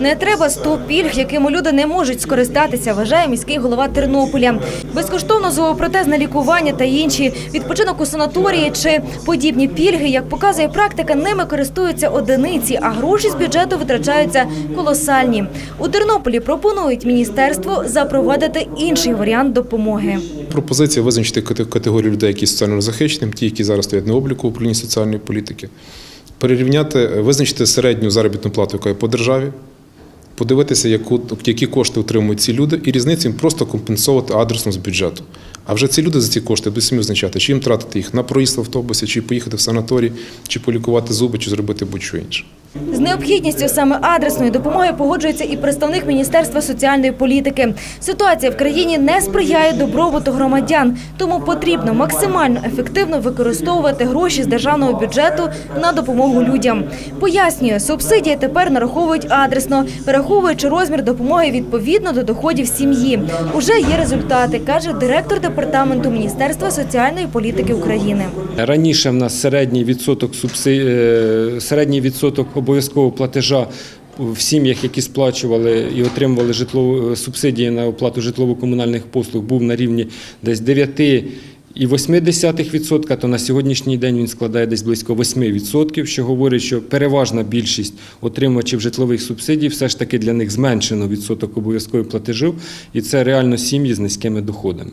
Не треба 100 пільг, якими люди не можуть скористатися, вважає міський голова Тернополя. Безкоштовно зоопротезне лікування та інші відпочинок у санаторії чи подібні пільги, як показує практика, ними користуються одиниці, а гроші з бюджету витрачаються колосальні. У Тернополі пропонують міністерству запровадити інший варіант допомоги. Пропозиція визначити кате- категорію людей, які соціально захищеним, ті, які зараз стоять на обліку в управлінні соціальної політики, перерівняти, визначити середню заробітну плату, яка є по державі, подивитися, яку, які кошти отримують ці люди, і різницю їм просто компенсувати адресно з бюджету. А вже ці люди за ці кошти будуть самі визначати, чи їм тратити їх на проїзд в автобусі, чи поїхати в санаторій, чи полікувати зуби, чи зробити будь-що інше. З необхідністю саме адресної допомоги погоджується і представник Міністерства соціальної політики. Ситуація в країні не сприяє добробуту громадян, тому потрібно максимально ефективно використовувати гроші з державного бюджету на допомогу людям. Пояснює, субсидії тепер нараховують адресно, перераховуючи розмір допомоги відповідно до доходів сім'ї. Уже є результати, каже директор департаменту Міністерства соціальної політики України. Раніше в нас середній відсоток субси... е, середній відсоток обов'язкового платежа в сім'ях, які сплачували і отримували житлову субсидії на оплату житлово-комунальних послуг, був на рівні десь 9 і 0,8%, то на сьогоднішній день він складає десь близько 8%, що говорить, що переважна більшість отримувачів житлових субсидій все ж таки для них зменшено відсоток обов'язкових платежів, і це реально сім'ї з низькими доходами.